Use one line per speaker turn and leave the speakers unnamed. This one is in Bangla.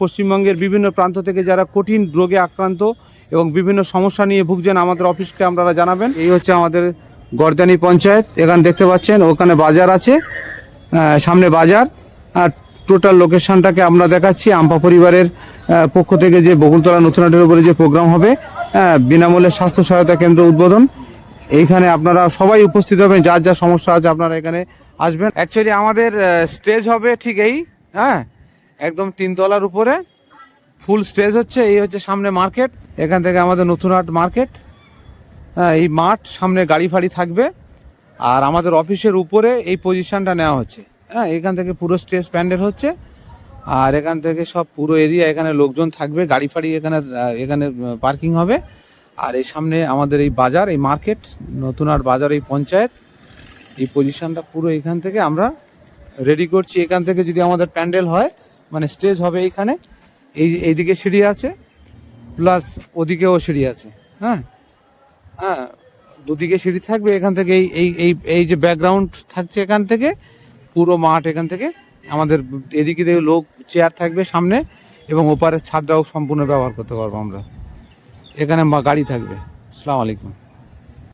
পশ্চিমবঙ্গের বিভিন্ন প্রান্ত থেকে যারা কঠিন রোগে আক্রান্ত এবং বিভিন্ন সমস্যা নিয়ে ভুগছেন আমাদের অফিসকে আপনারা জানাবেন। এই হচ্ছে আমাদের গর্দানি পঞ্চায়েত। এখানে দেখতে পাচ্ছেন, ওখানে বাজার আছে সামনে বাজার। আর টোটাল লোকেশনটাকে আমরা দেখাচ্ছি। আম্পা পরিবারের পক্ষ থেকে যে বকুলতলা নতুনহাটের উপরে যে প্রোগ্রাম হবে বিনামূল্যে স্বাস্থ্য সহায়তা কেন্দ্র উদ্বোধন। এইখানে আপনারা সবাই উপস্থিত হবেন, যার যা সমস্যা আছে আপনারা এখানে আসবেন। অ্যাকচুয়ালি আমাদের স্টেজ হবে ঠিক এই হ্যাঁ? একদম তিনতলার উপরে। ফুল স্টেজ হচ্ছে, এই হচ্ছে সামনে মার্কেট এখান থেকে আমাদের নতুনহাট মার্কেট হ্যাঁ এই মাঠ, সামনে গাড়ি ফাড়ি থাকবে। আর আমাদের অফিসের উপরে এই পজিশনটা নেওয়া হচ্ছে। হ্যাঁ এখান থেকে পুরো স্টেজ প্যান্ডেল হচ্ছে। আর এখান থেকে সব পুরো এরিয়া এখানে লোকজন থাকবে, গাড়ি ফাড়ি এখানে এখানে পার্কিং হবে। আর এই সামনে আমাদের এই বাজার, এই মার্কেট নতুনহাট বাজার, এই পঞ্চায়েত, এই পজিশনটা পুরো এখান থেকে আমরা রেডি করছি। এখান থেকে যদি আমাদের প্যান্ডেল হয় মানে স্টেজ হবে এইখানে। এই, এইদিকে সিঁড়ি আছে প্লাস ওদিকেও সিঁড়ি আছে হ্যাঁ? হ্যাঁ দুদিকে সিঁড়ি থাকবে এখান থেকে, এই এই এই যে ব্যাকগ্রাউন্ড থাকছে এখান থেকে, পুরো মাঠ এখান থেকে। আমাদের এদিকে থেকে লোক চেয়ার থাকবে সামনে, এবং ওপারের ছাদটাও সম্পূর্ণ ব্যবহার করতে পারব আমরা। এখানে গাড়ি থাকবে। আসসালামু আলাইকুম।